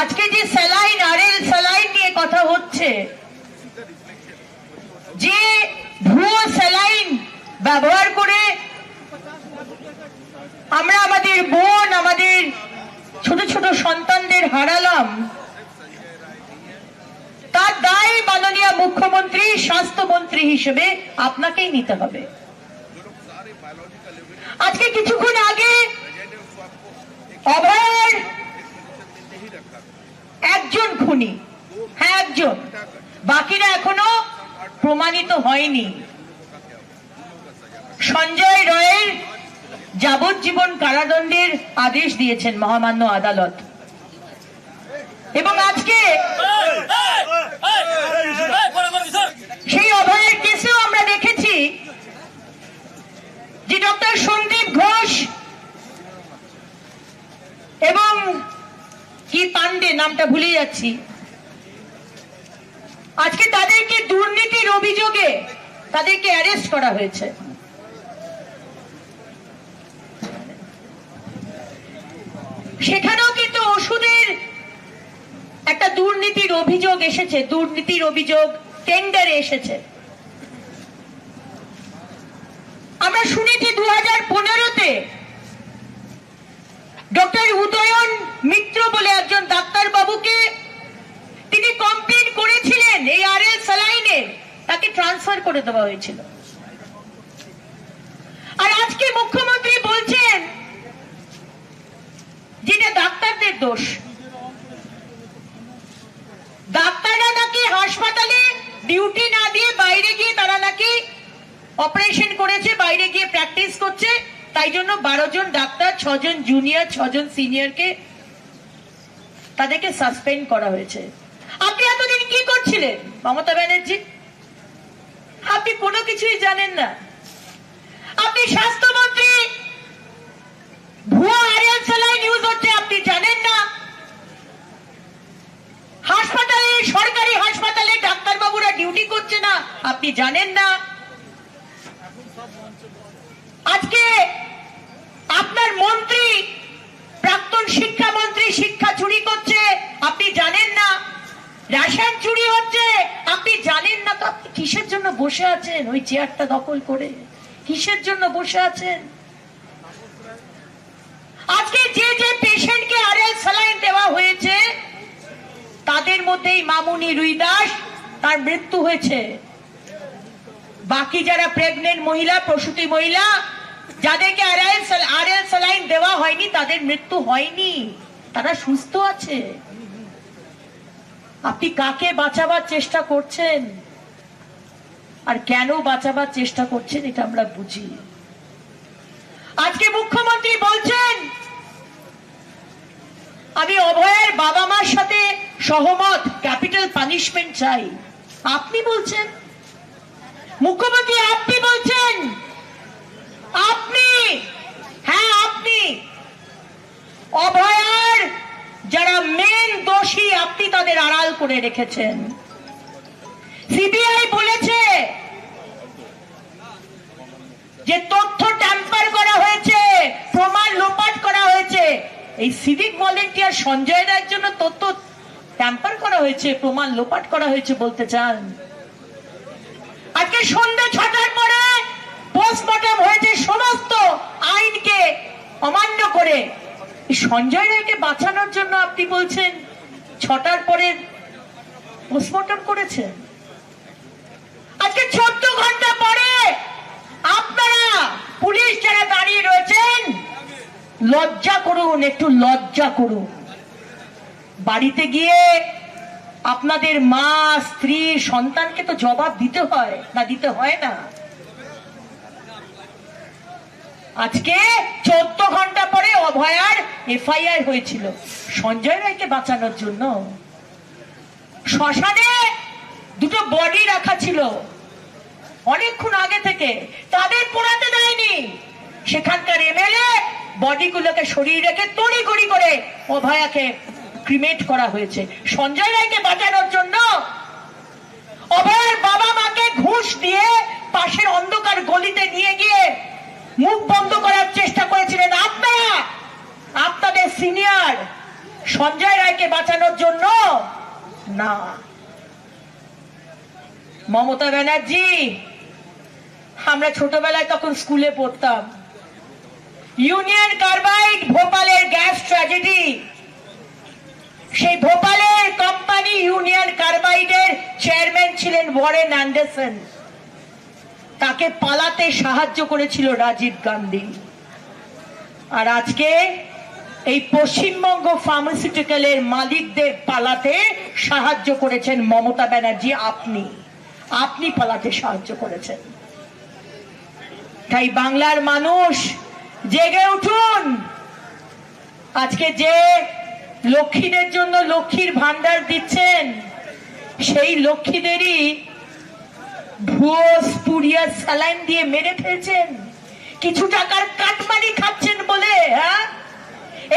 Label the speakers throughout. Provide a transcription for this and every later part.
Speaker 1: আজকে যে saline RL saline নিয়ে কথা হচ্ছে, যে ভুয়ো স্যালাইন ব্যবহার করে আমরা আমাদের বোন, আমাদের ছোট ছোট সন্তানদের হারালাম, তার দায় মাননীয় মুখ্যমন্ত্রী, স্বাস্থ্যমন্ত্রী হিসেবে আপনাকেই নিতে হবে। আজকে কিছুক্ষণ আগে অভয়ের একজন খুনি। হ্যাঁ একজন। বাকিরা এখনও প্রমাণিত হয়নি। সঞ্জয় রয়ের যাবজ্জীবন কারাদণ্ডের আদেশ দিয়েছেন মহামান্য আদালত। এবং আজকে সেই অভয়ের কেসেও আমরা দেখেছি যে ডক্টর সন্দীপ ঘোষ এবং কি পান্ডে নামটা ভুলে যাচ্ছি আজকে তাদেরকে দুর্নীতির অভিযোগে তাদেরকে অ্যারেস্ট করা হয়েছে। সেখানেও কিন্তু ওষুধের একটা দুর্নীতির অভিযোগ এসেছে, দুর্নীতির অভিযোগ টেন্ডারে এসেছে। আমরা শুনেছি দু হাজার পনেরোতে ডক্টর উদয়ন মিত্র বলে একজন ডাক্তার বাবুকে তিনি কমপ্লেন করেছিলেন এই আর এল স্যালাইনে তাকে ট্রান্সফার করে দেওয়া হয়েছিল। আর আজকে মুখ্যমন্ত্রী বলছেন যেটা ডাক্তারদের দোষ। ডাক্তাররা নাকি হাসপাতালে ডিউটি না দিয়ে বাইরে গিয়ে তারা নাকি অপারেশন করেছে, বাইরে গিয়ে প্র্যাকটিস করছে। তাই জন্য বারো জন ডাক্তার, ছজন জুনিয়র ছজন সিনিয়রকে তাদেরকে সাসপেন্ড করা হয়েছে। কি করছিলেন? মমতা ব্যানার্জি? আপনি কোনো কিছুই জানেন না। আপনি স্বাস্থ্যমন্ত্রী, ভুয়া আরিয়াল সালাই নিউজ হচ্ছে, আপনি জানেন না। হাসপাতালে, সরকারি হাসপাতালে ডাক্তারবাবুরা ডিউটি করছে না, আপনি জানেন না। আজকে আপনার মন্ত্রী, প্রাক্তন শিক্ষা চুরি করছে আপনি জানেন না রেশন চুরি হচ্ছে। আপনি জানেন না তো আপনি কিসের জন্য বসে আছেন? ওই চেয়ারটা দখল করে। কিসের জন্য বসে আছেন? আজকে যে যে পেশেন্টকে আরএল স্যালাইন দেওয়া হয়েছে, তাদের মধ্যেই মামুনি রুইদাস, তার মৃত্যু হয়েছে। বাকি যারা প্রেগনেন্ট মহিলা, প্রসূতি মহিলা, যাদেরকে আরএল স্যালাইন দেওয়া হয়নি, তাদের মৃত্যু হয়নি। তারা সুস্থ আছে। আপনি কাকে বাঁচাবার চেষ্টা করছেন? আর কেন বাঁচাবার চেষ্টা করছেন এটা আমরা বুঝি। আজকে মুখ্যমন্ত্রী বলছেন, আমি অভয়ের বাবা মার সাথে সহমত, ক্যাপিটাল পানিশমেন্ট চাই। আপনি বলছেন? মুখ্যমন্ত্রী, আপনি বলছেন? আপনি হ্যাঁ আপনি অভয়ার যারা মেন আপনি তাদের আড়াল করে রেখেছেন। সিবিআই বলেছে যে তথ্য ট্যাম্পার করা হয়েছে, প্রমাণ লোপাট করা হয়েছে। এই সিভিক ভলেন্টিয়ার সঞ্জয় রায়ের জন্য তথ্য ট্যাম্পার করা হয়েছে, প্রমাণ লোপাট করা হয়েছে বলতে চান। আজকে সন্ধ্যে ছটার পরে পোস্টমর্টম হয়েছে সমস্ত আইনকে অমান্য করে। সঞ্জয় রায়কে বাঁচানোর জন্য আপনি বলছেন? ছটার পরে পোস্টমর্টম করেছেন আজকে চোদ্দ ঘণ্টা পরে আপনারা পুলিশ যারা দাঁড়িয়ে রয়েছেন, লজ্জা করুন, একটু লজ্জা করুন। বাড়িতে গিয়ে আপনাদের মা, স্ত্রী, সন্তানকে তো জবাব দিতে হয়, না দিতে হয় না। আজকে চোদ্দ ঘণ্টা পরে অভয়ার এফআইআর হয়েছিল। সঞ্জয় রায়কে বাঁচানোর জন্য। শ্মশানে দুটো বডি রাখা ছিল। অনেকক্ষণ আগে থেকে। তাদের পোড়াতে দেয়নি। সেখানকার এমএলএ বডিগুলোকে সরিয়ে রেখে তড়ি গড়ি করে অভয়াকে ক্রিমেট করা হয়েছে। সঞ্জয় রায়কে বাঁচানোর জন্য অভয়ের বাবা মাকে ঘুষ দিয়ে পাশের অন্ধকার গলিতে নিয়ে গিয়ে মুখ বন্ধ করার চেষ্টা করেছিলেন আপনারা, আপনাদের সিনিয়র সঞ্জয় রায়কে বাঁচানোর জন্য? না। মমতা ব্যানার্জি, আমরা ছোটবেলায় তখন স্কুলে পড়তাম। ইউনিয়ন কার্বাইড ভোপালের গ্যাস ট্র্যাজেডি। সেই ভোপালের কোম্পানি ইউনিয়ন কার্বাইডের চেয়ারম্যান ছিলেন ওয়ারেন অ্যান্ডারসন। তাকে পালাতে সাহায্য করেছিল রাজীব গান্ধী। আর আজকে এই পশ্চিমবঙ্গ ফার্মাসিউটিক্যালের মালিকদের পালাতে সাহায্য করেছেন মমতা ব্যানার্জি। আপনি আপনি পালাতে সাহায্য করেছেন। তাই বাংলার মানুষ, জেগে উঠুন! আজকে যে লক্ষ্মীদের জন্য লক্ষ্মীর ভান্ডার দিচ্ছেন, সেই লক্ষ্মীদেরই ভুয়ো স্পুরিয়া স্যালাইন দিয়ে মেরে ফেলছেন। কিছু টাকার কাটমানি খাচ্ছেন বলে হ্যাঁ?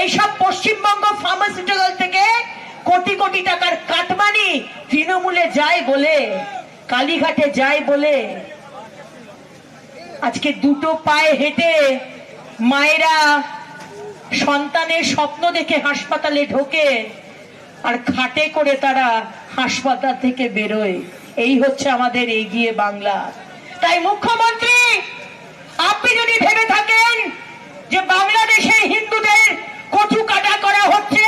Speaker 1: এইসব পশ্চিমবঙ্গ ফার্মাসিউটিক্যাল থেকে কোটি কোটি টাকার কাটমানি তৃণমূলে যায় বলে, কালীঘাটে যায় বলে। আজকে দুটো পায়ে হেঁটে মায়েরা সন্তানের স্বপ্ন দেখে হাসপাতালে ঢোকে আর খাটে করে তারা হাসপাতাল থেকে বেরোয়। এই হচ্ছে আমাদের এগিয়ে বাংলা। তাই মুখ্যমন্ত্রী, আপনি যদি ভেবে থাকেন যে বাংলাদেশের হিন্দুদের কচু কাটা করা হচ্ছে,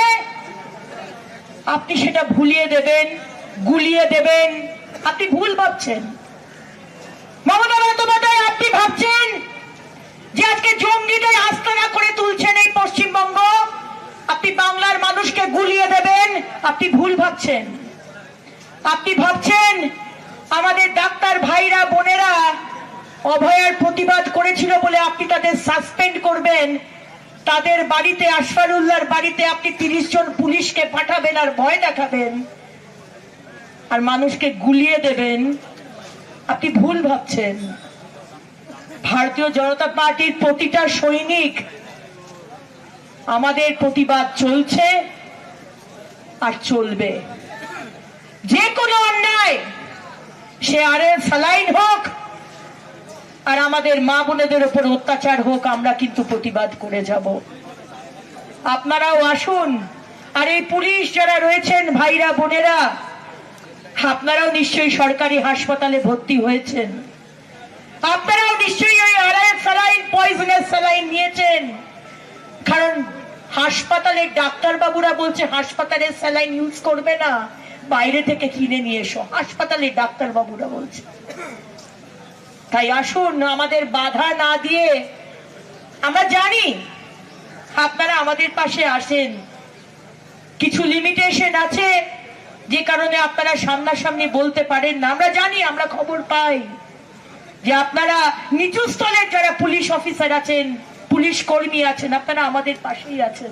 Speaker 1: আপনি সেটা ভুলিয়ে দেবেন, গুলিয়ে দেবেন, আপনি ভুল ভাবছেন। মমতা বন্দ্যোপাধ্যায়, আপনি ভাবছেন যে আজকে জঙ্গিদের আস্তানা করে তুলছেন এই পশ্চিমবঙ্গ? আপনি বাংলার মানুষকে গুলিয়ে দেবেন, আপনি ভুল ভাবছেন। আপনি ভাবছেন আমাদের ডাক্তার ভাইরা, বোনেরা অভয়ার প্রতিবাদ করেছিল বলে আপনি তাদের সাসপেন্ড করবেন? তাদের বাড়িতে, আশফারুল্লাহর বাড়িতে আপনি তিরিশ জন পুলিশকে পাঠাবেন আর ভয় দেখাবেন? আর মানুষকে গুলিয়ে দেবেন? আপনি ভুল ভাবছেন। ভারতীয় জনতা পার্টির প্রতিটা সৈনিক আমাদের প্রতিবাদ চলছে আর চলবে। যে কোনো অন্যায়, সে আরে সালাইন হোক, আর আমাদের মা বোনেদের উপর অত্যাচার হোক, আমরা কিন্তু প্রতিবাদ করে যাব। আপনারাও আসুন, আর এই পুলিশ যারা রয়েছেন, ভাইরা, বোনেরা, আপনারাও নিশ্চয়ই সরকারি হাসপাতালে ভর্তি হয়েছেন। আপনারাও নিশ্চয়ই নিয়েছেন। কারণ হাসপাতালের ডাক্তার বাবুরা বলছে, হাসপাতালের স্যালাইন ইউজ করবে না। বাইরে থেকে কিনে নিয়ে এসো। হাসপাতালের ডাক্তার বাবুরা বলছে। তাই আসুন, আমাদের বাধা না দিয়ে আমরা জানি আপনারা আমাদের পাশে আসেন। কিছু লিমিটেশন আছে যে কারণে আপনারা সামনাসামনি বলতে পারেন না। আমরা জানি, আমরা খবর পাই যে আপনারা নিচু স্তরের যারা পুলিশ অফিসার আছেন, পুলিশ কর্মী আছেন, আপনারা আমাদের পাশেই আছেন।